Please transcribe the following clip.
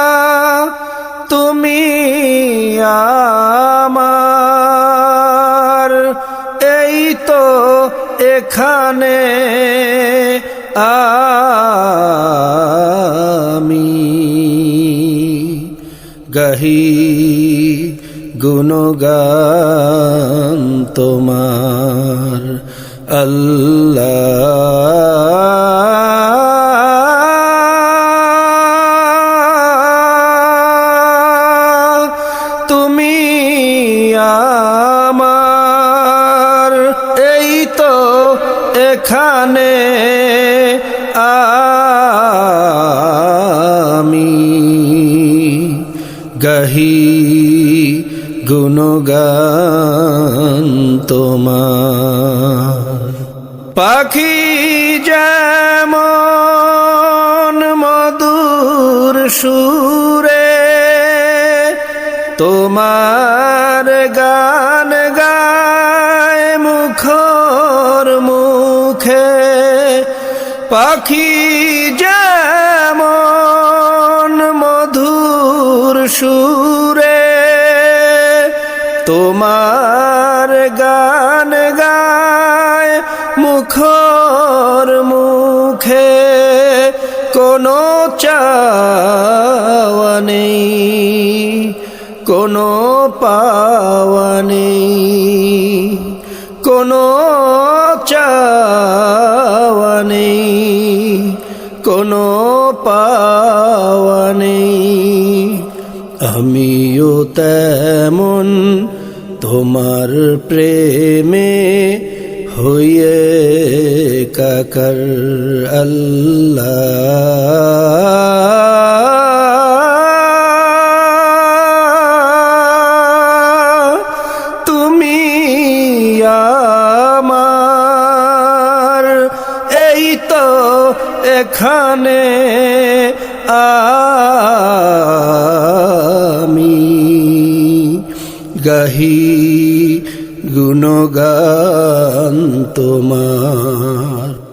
আল্লাহ। তুমি আমার এই তো এখানে আমি গহি গুণগান তোমার। আল্লাহ তুমি আমার। এই তো এখানে আমি গহি গুণগান তোমার। পাখি যেমন মধুর সুরে তোমার গান গায় মুখর মুখে, পাখি যেমন মধুর সুরে তোমার গান গায় মুখর মুখে কোনো চাওয়া কোনো পাওয়া কোনো চাওয়া কোনো পাওয়া আমিও তেমন তোমার প্রেমে হইয়ে কাকার আল্লাহ। তুমি আমার এই তো এখানে আমি গাহি গুণগান তোমার।